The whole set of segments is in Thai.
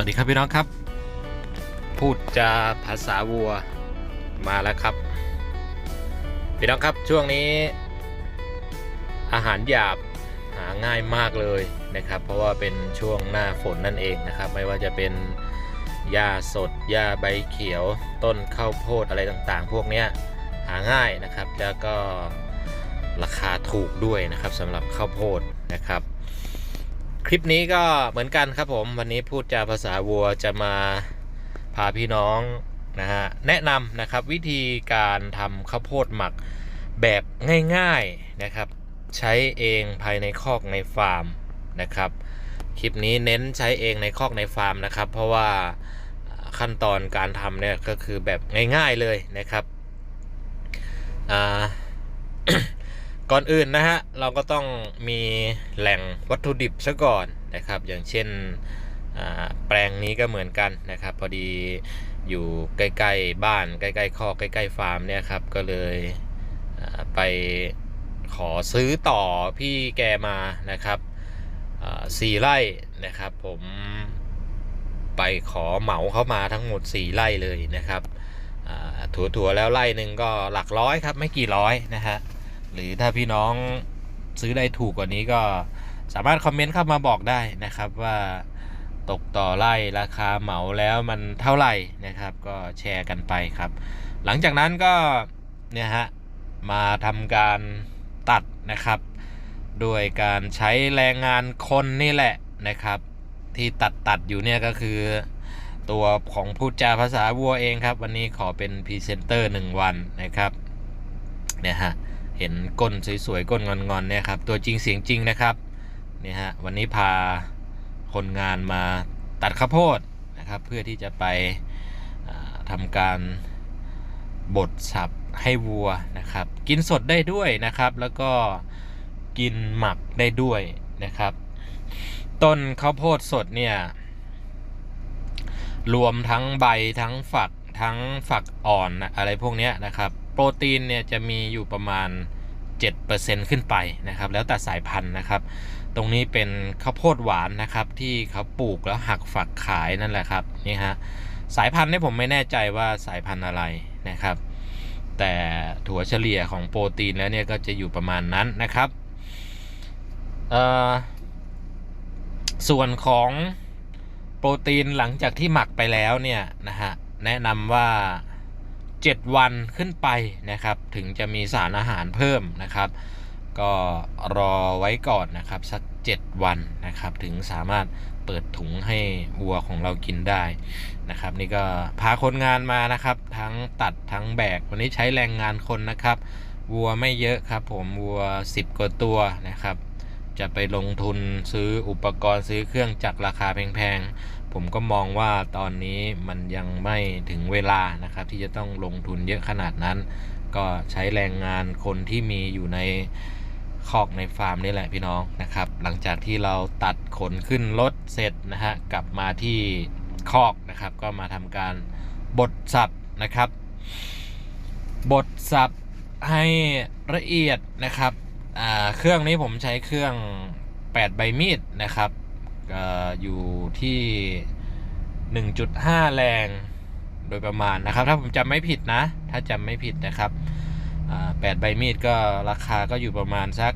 วัสดีครับพี่น้องครับ พูดจาภาษาวัวมาแล้วครับ พี่น้องครับช่วงนี้ อาหารหยาบหาง่ายมากเลยนะครับ เพราะว่าเป็นช่วงหน้าฝนนั่นเองนะครับ ไม่ว่าจะเป็นหญ้าสดหญ้าใบเขียว ต้นข้าวโพดอะไรต่างๆ พวกนี้หาง่ายนะครับ แล้วก็ราคาถูกด้วยนะครับสำหรับข้าวโพดนะครับ คลิปนี้ก็เหมือนกันครับผมวันนี้พูดจาภาษาวัวจะมาพาพี่น้องนะฮะแนะนำนะครับวิธีการทำข้าวโพดหมักแบบง่ายๆนะครับ ใช้เองภายในคอกในฟาร์มนะครับคลิปนี้เน้นใช้เองในคอกในฟาร์มนะครับ เพราะว่าขั้นตอนการทำเนี่ยก็คือแบบง่ายๆเลยนะครับอ่า ก่อนอื่นนะฮะเราก็ต้องมีแหล่งวัตถุดิบซะก่อนนะครับ อย่างเช่นแปลงนี้ก็เหมือนกันนะครับ พอดีอยู่ใกล้ๆบ้านใกล้ๆคอกใกล้ๆฟาร์มเนี่ยครับก็เลยไปขอซื้อต่อพี่แกมานะครับสี่ไร่นะครับ ผมไปขอเหมาเข้ามาทั้งหมด 4 ไร่เลยนะครับถั่วๆแล้วไร่หนึ่งก็หลักร้อยครับไม่กี่ร้อยนะฮะ หรือถ้าพี่น้องซื้อได้ถูกกว่านี้ก็สามารถคอมเมนต์เข้ามาบอกได้นะครับว่าตกต่อไร่ราคาเหมาแล้วมันเท่าไหร่นะครับ ก็แชร์กันไปครับ หลังจากนั้นก็เนี่ยฮะมาทำการตัดนะครับโดยการใช้แรงงานคนนี่แหละนะครับ ที่ตัดตัดอยู่เนี่ยก็คือ ตัวของพูดจาภาษาวัวเองครับ วันนี้ขอเป็นพรีเซนเตอร์หนึ่งวันนะครับเนี่ยฮะ เห็นก้นสวยๆก้นงอนๆเนี่ยครับตัวจริงเสียงจริงนะครับนี่ฮะวันนี้พาคนงานมาตัดข้าวโพดนะครับเพื่อที่จะไปอ่าทำการบดสับให้วัวนะครับ กินสดได้ด้วยนะครับ แล้วก็กินหมักได้ด้วยนะครับ ต้นข้าวโพดสดเนี่ยรวมทั้งใบทั้งฝักทั้งฝักอ่อนอะไรพวกเนี้ยนะครับ ปรตีนเนี่ยจะมีอยู่ประมาณ 7%ขึ้นไปนะครับ แล้วแต่สายพันธุ์นะครับ ตรงนี้เป็นข้าวโพดหวานนะครับ ที่เขาปลูกแล้วหักฝักขายนั่นแหละครับนี่ฮะสายพันธุ์นี่ผมไม่แน่ใจว่าสายพันธุ์อะไรนะครับ แต่ถั่วเฉลี่ยของโปรตีนแล้วเนี่ยก็จะอยู่ประมาณนั้นนะครับเออส่วนของโปรตีนหลังจากที่หมักไปแล้วเนี่ยนะฮะแนะนำว่า 7 วันขึ้นไปนะครับ ถึงจะมีสารอาหารเพิ่มนะครับ ก็รอไว้ก่อนนะครับ สัก 7 วันนะครับ ถึงสามารถเปิดถุงให้วัวของเรากินได้นะครับ นี่ก็พาคนงานมานะครับ ทั้งตัดทั้งแบก วันนี้ใช้แรงงานคนนะครับ วัวไม่เยอะครับ ผมวัว 10 กว่าตัวนะครับ จะไปลงทุนซื้ออุปกรณ์ซื้อเครื่องจักรราคาแพงๆ ผมก็มองว่าตอนนี้มันยังไม่ถึงเวลานะครับ ที่จะต้องลงทุนเยอะขนาดนั้น ก็ใช้แรงงานคนที่มีอยู่ในคอกในฟาร์มนี่แหละพี่น้องนะครับ หลังจากที่เราตัดขนขึ้นรถเสร็จนะฮะกลับมาที่คอกนะครับ ก็มาทำการบดสับนะครับ บดสับให้ละเอียดนะครับเครื่องนี้ผมใช้เครื่อง 8 ใบมีดนะครับ อยู่ที่ 1.5 แรงโดยประมาณนะครับ ถ้าผมจำไม่ผิดนะ ถ้าจำไม่ผิดนะครับอ่า8ใบมีดก็ราคาก็อยู่ประมาณสัก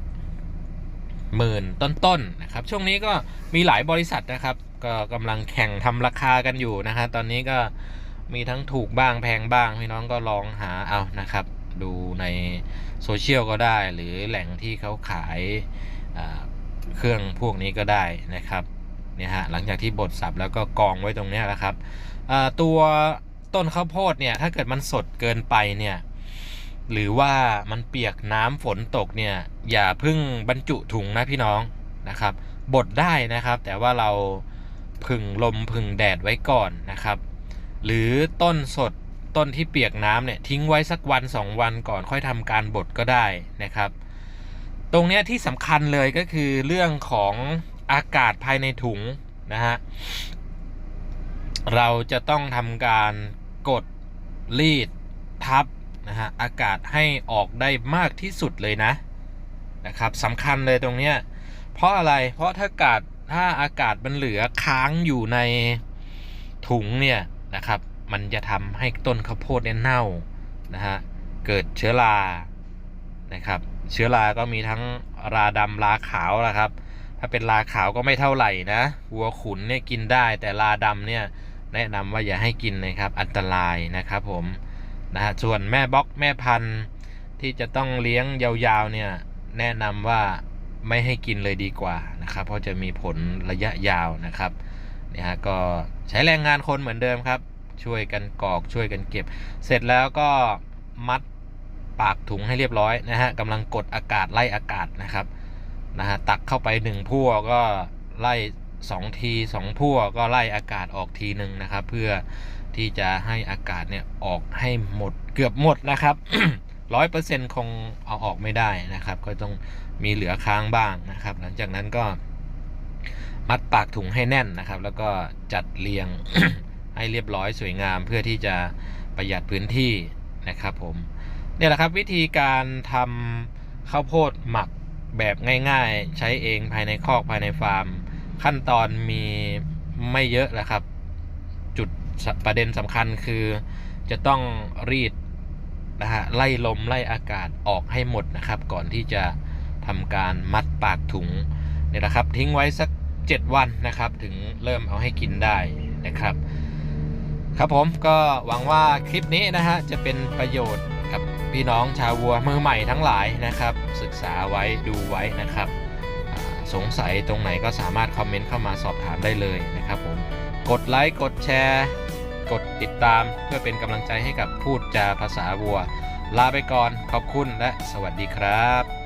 หมื่นต้นๆนะครับ ช่วงนี้ก็มีหลายบริษัทนะครับ ก็กำลังแข่งทำราคากันอยู่นะฮะตอนนี้ก็มีทั้งถูกบ้างแพงบ้าง พี่น้องก็ลองหาเอานะครับ ดูในโซเชียลก็ได้ หรือแหล่งที่เขาขายเครื่องพวกนี้ก็ได้นะครับ เนี่ยฮะหลังจากที่บดสับแล้วก็กองไว้ตรงนี้ยนะครับตัวต้นข้าวโพดเนี่ยถ้าเกิดมันสดเกินไปเนี่ยหรือว่ามันเปียกน้ำฝนตกเนี่ยอย่าพึ่งบรรจุถุงนะพี่น้องนะครับบดได้นะครับ แต่ว่าเราพึ่งลมพึ่งแดดไว้ก่อนนะครับ หรือต้นสดต้นที่เปียกน้ำเนี่ยทิ้งไว้สักวันสองวันก่อนค่อยทำการบดก็ได้นะครับ ตรงเนี้ยที่สำคัญเลยก็คือเรื่องของ อากาศภายในถุงนะฮะ เราจะต้องทำการกดรีดทับนะฮะอากาศให้ออกได้มากที่สุดเลยนะนะครับสำคัญเลยตรงเนี้ยเพราะอะไรเพราะถ้าอากาศถ้าอากาศมันเหลือค้างอยู่ในถุงเนี่ยนะครับ มันจะทำให้ต้นข้าวโพดเนี่ยเน่านะฮะเกิดเชื้อรานะครับ เชื้อราก็มีทั้งราดำราขาวนะครับ ถ้าเป็นราขาวก็ไม่เท่าไหร่นะวัวขุนเนี่ยกินได้แต่ราดำเนี่ยแนะนำว่าอย่าให้กินนะครับ อันตรายนะครับผมนะฮะส่วนแม่บล็อกแม่พันธุ์ที่จะต้องเลี้ยงยาวๆเนี่ยแนะนำว่าไม่ให้กินเลยดีกว่านะครับ เพราะจะมีผลระยะยาวนะครับเนี่ยฮะก็ใช้แรงงานคนเหมือนเดิมครับ ช่วยกันกอกช่วยกันเก็บ เสร็จแล้วก็มัดปากถุงให้เรียบร้อยนะฮะกำลังกดอากาศไล่อากาศนะครับ นะฮะตักเข้าไปหนึ่งพั่วก็ไล่สองทีสองพั่วก็ไล่อากาศออกทีหนึ่งนะครับ เพื่อที่จะให้อากาศเนี่ยออกให้หมดเกือบหมดนะครับร้อยเปอร์เซ็นต์คงเอาออกไม่ได้นะครับ ก็ต้องมีเหลือค้างบ้างนะครับ หลังจากนั้นก็มัดปากถุงให้แน่นนะครับ แล้วก็จัดเรียงให้เรียบร้อยสวยงามเพื่อที่จะประหยัดพื้นที่นะครับผมเนี่ยแหละครับวิธีการทำข้าวโพดหมัก แบบง่ายๆ ใช้เองภายในคอกภายในฟาร์ม ขั้นตอนมีไม่เยอะแหละครับ จุดประเด็นสำคัญคือจะต้องรีดนะฮะไล่ลมไล่อากาศออกให้หมดนะครับ ก่อนที่จะทำการมัดปากถุงเนี่ยนะครับ ทิ้งไว้สัก 7 วันนะครับ ถึงเริ่มเอาให้กินได้นะครับ ครับผมก็หวังว่าคลิปนี้นะฮะจะเป็นประโยชน์ พี่น้องชาววัวมือใหม่ทั้งหลายนะครับ ศึกษาไว้ดูไว้นะครับ สงสัยตรงไหนก็สามารถคอมเมนต์เข้ามาสอบถามได้เลยนะครับผมกดไลค์กดแชร์ กดติดตามเพื่อเป็นกำลังใจให้กับพูดจาภาษาวัว ลาไปก่อนขอบคุณและสวัสดีครับ